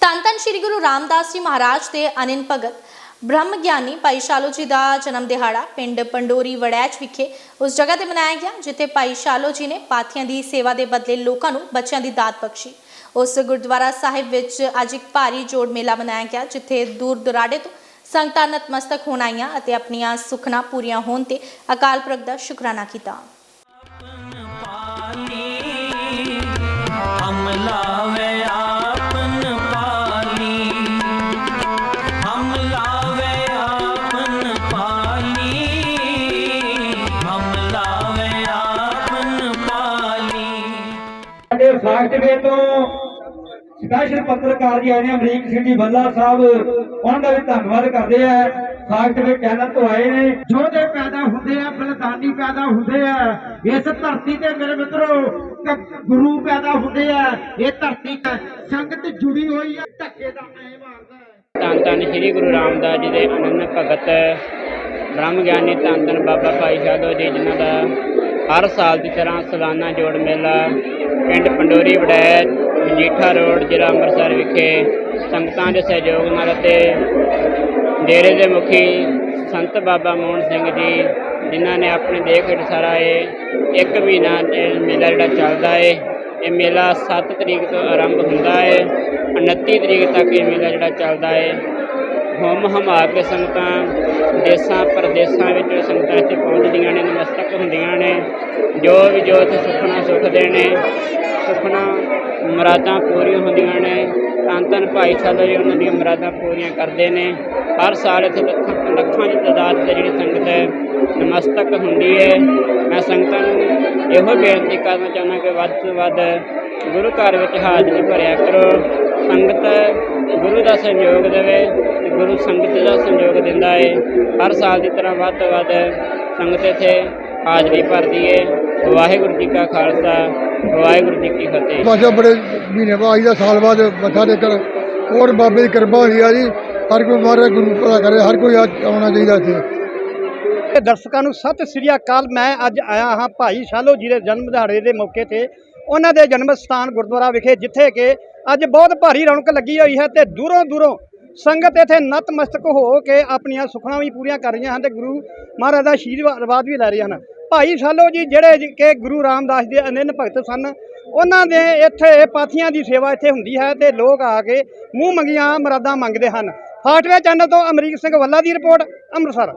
ਧੰਨ ਧੰਨ ਸ਼੍ਰੀ ਗੁਰੂ ਰਾਮਦਾਸ ਜੀ ਮਹਾਰਾਜ ਦੇ ਅਨੰਨ ਭਗਤ। ਬ੍ਰਹਮ ਗਿਆਨੀ ਭਾਈ ਸ਼ਾਲੋ ਜੀ ਦਾ ਜਨਮ ਦਿਹਾੜਾ ਪਿੰਡ ਪੰਡੋਰੀ ਵੜੈਚ ਵਿਖੇ ਉਸ ਜਗ੍ਹਾ ਤੇ ਮਨਾਇਆ ਗਿਆ, ਜਿੱਥੇ ਭਾਈ ਸ਼ਾਲੋ ਜੀ ਨੇ ਪਾਥੀਆਂ ਦੀ ਸੇਵਾ ਦੇ ਬਦਲੇ ਲੋਕਾਂ ਨੂੰ ਬੱਚਿਆਂ ਦੀ ਦਾਤ ਬਖਸ਼ੀ। ਉਸ ਗੁਰਦੁਆਰਾ ਸਾਹਿਬ ਵਿੱਚ ਅੱਜ ਇੱਕ ਭਾਰੀ ਜੋੜ ਮੇਲਾ ਮਨਾਇਆ ਗਿਆ, ਜਿੱਥੇ ਦੂਰ ਦੁਰਾਡੇ ਤੋਂ ਸੰਗਤਾਂ ਨਤਮਸਤਕ ਹੋਣ ਆਈਆਂ ਅਤੇ ਆਪਣੀਆਂ ਸੁਖਨਾ ਪੂਰੀਆਂ ਹੋਣ ਤੇ ਅਕਾਲ ਪੁਰਖ ਦਾ ਸ਼ੁਕਰਾਨਾ ਕੀਤਾ। ਸਾਡੇ ਸਾਖਤਵੇ ਤੋਂ ਸਪੈਸ਼ਲ ਪੱਤਰਕਾਰ ਜੀ ਆਏ ਨੇ, ਅਮਰੀਕ ਸਿੰਘ ਜੀ ਬੱਲਾ ਸਾਹਿਬ, ਉਹਨਾਂ ਦਾ ਵੀ ਧੰਨਵਾਦ ਕਰਦੇ ਆ ਸਾਖਤਵੇ ਚੈਨਲ ਤੋਂ ਆਏ ਨੇ ਯੋਧੇ ਪੈਦਾ ਹੁੰਦੇ ਆ, ਬਲਿਦਾਨੀ ਪੈਦਾ ਹੁੰਦੇ ਆ, ਇਸ ਧਰਤੀ ਤੇ ਮੇਰੇ ਮਿੱਤਰੋ ਗੁਰੂ ਪੈਦਾ ਹੁੰਦੇ ਆ, ਇਹ ਧਰਤੀ ਸੰਗਤ ਜੁੜੀ ਹੋਈ ਆ, ਧੱਕੇ ਦਾ ਐ ਮਾਰਦਾ ਹੈ। ਧੰਨ ਧੰਨ ਸ੍ਰੀ ਗੁਰੂ ਰਾਮਦਾਸ ਜੀ ਦੇ ਅਨੰਨ ਭਗਤ ਬ੍ਰਹਮ ਗਿਆਨੀ ਧੰਨ ਧੰਨ ਬਾਬਾ ਭਾਈ ਸਾਹਿਬ ਜੀ ਜਿਨ੍ਹਾਂ ਦਾ ਹਰ ਸਾਲ ਦੀ ਤਰ੍ਹਾਂ ਸਾਲਾਨਾ ਜੋੜ ਮੇਲਾ ਪਿੰਡ ਪੰਡੋਰੀ ਵੜੈਚ ਮਜੀਠਾ ਰੋਡ, ਜ਼ਿਲ੍ਹਾ ਅੰਮ੍ਰਿਤਸਰ ਵਿਖੇ ਸੰਗਤਾਂ ਦੇ ਸਹਿਯੋਗ ਨਾਲ ਅਤੇ ਡੇਰੇ ਦੇ ਮੁਖੀ ਸੰਤ ਬਾਬਾ ਮੋਹਨ ਸਿੰਘ ਜੀ, ਜਿਨ੍ਹਾਂ ਨੇ ਆਪਣੇ ਦੇਖ ਇਸ਼ਾਰਾ ਇਹ ਇੱਕ ਮਹੀਨਾ ਮੇਲਾ ਜਿਹੜਾ ਚੱਲਦਾ ਏ, ਇਹ ਮੇਲਾ 7 ਤਰੀਕ ਤੋਂ ਆਰੰਭ ਹੁੰਦਾ ਹੈ 29 ਤਰੀਕ ਤੱਕ ਇਹ ਮੇਲਾ ਜਿਹੜਾ ਚੱਲਦਾ ਹੈ ਹੁਮ ਹਮਾ ਕੇ ਸੰਗਤਾਂ ਦੇਸਾਂ ਪ੍ਰਦੇਸਾਂ ਵਿੱਚ ਸੰਗਤਾਂ ਇੱਥੇ ਪਹੁੰਚਦੀਆਂ ਨੇ, ਨਮਸਤਕ ਹੁੰਦੀਆਂ ਨੇ। ਜੋ ਵੀ ਜੋ ਇੱਥੇ ਸੁਖਣਾ ਸੁਖਦੇ ਨੇ, ਸੁਖਣਾ ਮੁਰਾਦਾਂ ਪੂਰੀਆਂ ਹੁੰਦੀਆਂ ਨੇ। ਧੰਨ ਧੰਨ ਭਾਈ ਸਾਹਿਬ ਜੀ, ਉਹਨਾਂ ਦੀਆਂ ਮੁਰਾਦਾਂ ਪੂਰੀਆਂ ਕਰਦੇ ਨੇ। ਹਰ ਸਾਲ ਇੱਥੇ ਲੱਖਾਂ ਲੱਖਾਂ ਦੀ ਤਾਦਾਦ ਤੇ ਜਿਹੜੀ ਸੰਗਤ ਹੈ, ਨਮਸਤਕ ਹੁੰਦੀ ਹੈ। ਮੈਂ ਸੰਗਤਾਂ ਨੂੰ ਇਹੋ ਬੇਨਤੀ ਕਰਨਾ ਚਾਹੁੰਦਾ ਕਿ ਵੱਧ ਤੋਂ ਵੱਧ ਗੁਰੂ ਘਰ ਵਿੱਚ ਹਾਜ਼ਰੀ ਭਰਿਆ ਕਰੋ। ਸੰਗਤ ਗੁਰੂ ਦਾ ਸਹਿਯੋਗ ਦੇਵੇ। ਗੁਰੂ ਸੰਗਤ ਦਾ ਸਹਿਯੋਗ ਦਿੰਦਾ ਹੈ ਹਰ ਸਾਲ ਦੀ ਤਰ੍ਹਾਂ ਵੱਧ ਤੋਂ ਵੱਧ ਸੰਗਤ ਇੱਥੇ ਹਾਜ਼ਰੀ ਭਰਦੀ ਹੈ ਵਾਹਿਗੁਰੂ ਜੀ ਕਾ ਖਾਲਸਾ ਵਾਹਿਗੁਰੂ ਜੀ ਕੀ ਫਤਿਹ। ਬਸ ਬੜੇ ਮਹੀਨੇ ਬਾਅਦ ਆਈ ਦਾ ਸਾਲ ਬਾਅਦ ਮੱਥਾ ਟੇਕਣ। ਹੋਰ ਬਾਬੇ ਦੀ ਕਿਰਪਾ ਹੋਈ ਆ ਜੀ। ਹਰ ਕੋਈ ਮਹਾਰਾਜ ਗੁਰੂ ਭਲਾ ਕਰੇ ਹਰ ਕੋਈ ਆਉਣਾ ਚਾਹੀਦਾ ਇੱਥੇ। ਦਰਸ਼ਕਾਂ ਨੂੰ ਸਤਿ ਸ੍ਰੀ ਅਕਾਲ। ਮੈਂ ਅੱਜ ਆਇਆ ਹਾਂ ਭਾਈ ਸ਼ਾਲੋ ਜੀ ਦੇ ਜਨਮ ਦਿਹਾੜੇ ਦੇ ਮੌਕੇ ਤੇ। ਉਹਨਾਂ ਦੇ ਜਨਮ ਸਥਾਨ ਗੁਰਦੁਆਰਾ ਵਿਖੇ ਜਿੱਥੇ ਕਿ ਅੱਜ ਬਹੁਤ ਭਾਰੀ ਰੌਣਕ ਲੱਗੀ ਹੋਈ ਹੈ ਤੇ ਦੂਰੋਂ ਦੂਰੋਂ ਸੰਗਤ ਇੱਥੇ ਨਤਮਸਤਕ ਹੋ ਕੇ ਆਪਣੀਆਂ ਸੁਖਣਾ ਵੀ ਪੂਰੀਆਂ ਕਰ ਰਹੀਆਂ ਹਨ ਤੇ ਗੁਰੂ ਮਹਾਰਾਜ ਦਾ ਆਸ਼ੀਰਵਾਦ ਵੀ ਲੈ ਰਹੀਆਂ ਹਨ। ਭਾਈ ਸ਼ਾਲੋ ਜੀ, ਜਿਹੜੇ ਕਿ ਗੁਰੂ ਰਾਮਦਾਸ ਦੇ ਅਨੰਨ ਭਗਤ ਸਨ, ਉਹਨਾਂ ਦੇ ਇੱਥੇ ਪਾਥੀਆਂ ਦੀ ਸੇਵਾ ਇੱਥੇ ਹੁੰਦੀ ਹੈ ਤੇ ਲੋਕ ਆ ਕੇ ਮੂੰਹ ਮੰਗੀਆਂ, ਮੁਰਾਦਾਂ ਮੰਗਦੇ ਹਨ। ਫਾਟਵੇ ਚੈਨਲ ਤੋਂ ਅਮਰੀਕ ਸਿੰਘ ਵੱਲਾ ਦੀ ਰਿਪੋਰਟ, ਅੰਮ੍ਰਿਤਸਰ।